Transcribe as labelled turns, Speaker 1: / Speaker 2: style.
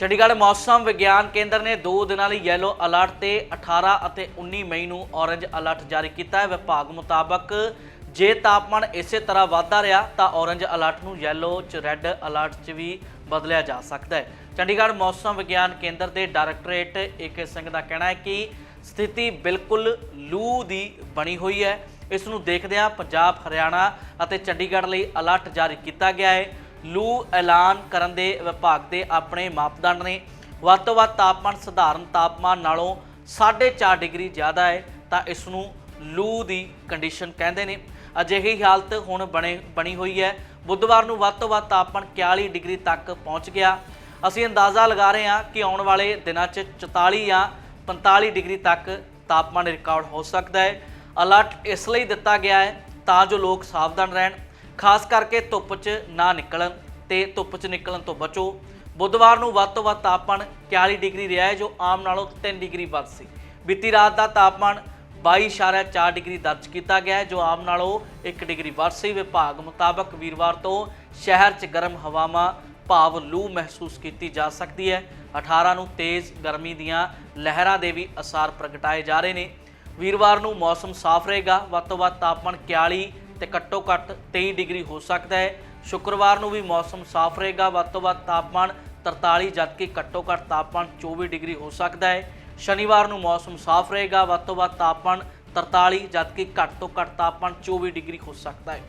Speaker 1: ਚੰਡੀਗੜ੍ਹ ਮੌਸਮ ਵਿਗਿਆਨ ਕੇਂਦਰ ਨੇ 2 ਦਿਨਾਂ ਲਈ ਯੈਲੋ ਅਲਰਟ ਤੇ 18 ਅਤੇ 19 ਮਈ ਨੂੰ ਔਰੰਜ ਅਲਰਟ ਜਾਰੀ ਕੀਤਾ ਹੈ। ਵਿਭਾਗ ਮੁਤਾਬਕ ਜੇ ਤਾਪਮਾਨ ਇਸੇ ਤਰ੍ਹਾਂ ਵਧਦਾ ਰਿਹਾ, ਤਾਂ ਔਰੰਜ ਅਲਰਟ ਨੂੰ ਯੈਲੋ ਚ ਰੈੱਡ ਅਲਰਟ ਚ ਵੀ ਬਦਲਿਆ ਜਾ ਸਕਦਾ ਹੈ। ਚੰਡੀਗੜ੍ਹ ਮੌਸਮ ਵਿਗਿਆਨ ਕੇਂਦਰ ਦੇ ਡਾਇਰੈਕਟੋਰੇਟ ਏਕੇ ਸਿੰਘ ਦਾ ਕਹਿਣਾ ਹੈ ਕਿ ਸਥਿਤੀ ਬਿਲਕੁਲ ਲੂ ਦੀ ਬਣੀ ਹੋਈ ਹੈ। ਇਸ ਨੂੰ ਦੇਖਦਿਆਂ ਪੰਜਾਬ, ਹਰਿਆਣਾ ਅਤੇ ਚੰਡੀਗੜ੍ਹ ਲਈ ਅਲਰਟ ਜਾਰੀ ਕੀਤਾ ਗਿਆ ਹੈ। ਲੂ ਐਲਾਨ ਕਰਨ ਦੇ ਵਿਭਾਗ ਦੇ ਆਪਣੇ ਮਾਪਦੰਡ ਨੇ। ਵੱਧ ਤੋਂ ਵੱਧ ਤਾਪਮਾਨ ਸਧਾਰਨ ਤਾਪਮਾਨ ਨਾਲੋਂ 4.5 ਡਿਗਰੀ ਜ਼ਿਆਦਾ ਹੈ ਤਾਂ ਇਸ ਨੂੰ ਲੂ ਦੀ ਕੰਡੀਸ਼ਨ ਕਹਿੰਦੇ ਨੇ। ਅਜਿਹੀ ਹਾਲਤ ਹੁਣ ਬਣੇ, ਬਣੀ ਹੋਈ ਹੈ। ਬੁੱਧਵਾਰ ਨੂੰ ਵੱਧ ਤੋਂ ਵੱਧ ਤਾਪਮਾਨ 41 ਡਿਗਰੀ ਤੱਕ ਪਹੁੰਚ ਗਿਆ। ਅਸੀਂ ਅੰਦਾਜ਼ਾ ਲਗਾ ਰਹੇ ਹਾਂ ਕਿ ਆਉਣ ਵਾਲੇ ਦਿਨਾਂ 'ਚ 44 ਜਾਂ 45 ਡਿਗਰੀ ਤੱਕ ਤਾਪਮਾਨ ਰਿਕਾਰਡ ਹੋ ਸਕਦਾ ਹੈ। ਅਲਰਟ ਇਸ ਲਈ ਦਿੱਤਾ ਗਿਆ ਹੈ ਤਾਂ ਜੋ ਲੋਕ ਸਾਵਧਾਨ ਰਹਿਣ। ਖਾਸ ਕਰਕੇ ਧੁੱਪ 'ਚ ਨਾ ਨਿਕਲਣ ਤੇ ਧੁੱਪ 'ਚ ਨਿਕਲਣ ਤੋਂ ਬਚੋ। ਬੁੱਧਵਾਰ ਨੂੰ ਵੱਧ ਤੋਂ ਵੱਧ ਤਾਪਮਾਨ 41 ਡਿਗਰੀ ਰਿਹਾ ਹੈ, ਜੋ ਆਮ ਨਾਲੋਂ 3 ਡਿਗਰੀ ਵੱਧ ਸੀ। ਬੀਤੀ ਰਾਤ ਦਾ ਤਾਪਮਾਨ 22.4 ਡਿਗਰੀ ਦਰਜ ਕੀਤਾ ਗਿਆ ਹੈ, ਜੋ ਆਮ ਨਾਲੋਂ 1 ਡਿਗਰੀ ਵੱਧ ਸੀ। ਵਿਭਾਗ ਮੁਤਾਬਕ ਵੀਰਵਾਰ ਤੋਂ ਸ਼ਹਿਰ 'ਚ ਗਰਮ ਹਵਾਵਾਂ ਭਾਵ ਲੂ ਮਹਿਸੂਸ ਕੀਤੀ ਜਾ ਸਕਦੀ ਹੈ। 18 ਨੂੰ ਤੇਜ਼ ਗਰਮੀ ਦੀਆਂ ਲਹਿਰਾਂ ਦੇ ਵੀ ਅਸਾਰ ਪ੍ਰਗਟਾਏ ਜਾ ਰਹੇ ਨੇ। ਵੀਰਵਾਰ ਨੂੰ ਮੌਸਮ ਸਾਫ਼ ਰਹੇਗਾ। ਵੱਧ ਤੋਂ ਵੱਧ ਤਾਪਮਾਨ 41 ਤੇ ਘੱਟੋ ਘੱਟ 23 ਡਿਗਰੀ ਹੋ ਸਕਦਾ ਹੈ। ਸ਼ੁੱਕਰਵਾਰ ਨੂੰ ਵੀ ਮੌਸਮ ਸਾਫ਼ ਰਹੇਗਾ। ਵੱਧ ਤੋਂ ਵੱਧ ਤਾਪਮਾਨ 43 ਜਦਕਿ ਘੱਟੋ ਘੱਟ ਤਾਪਮਾਨ 24 ਡਿਗਰੀ ਹੋ ਸਕਦਾ ਹੈ। ਸ਼ਨੀਵਾਰ ਨੂੰ ਮੌਸਮ ਸਾਫ਼ ਰਹੇਗਾ। ਵੱਧ ਤੋਂ ਵੱਧ ਤਾਪਮਾਨ 43 ਜਦਕਿ ਘੱਟ ਤੋਂ ਘੱਟ ਤਾਪਮਾਨ 24 ਡਿਗਰੀ ਹੋ ਸਕਦਾ ਹੈ।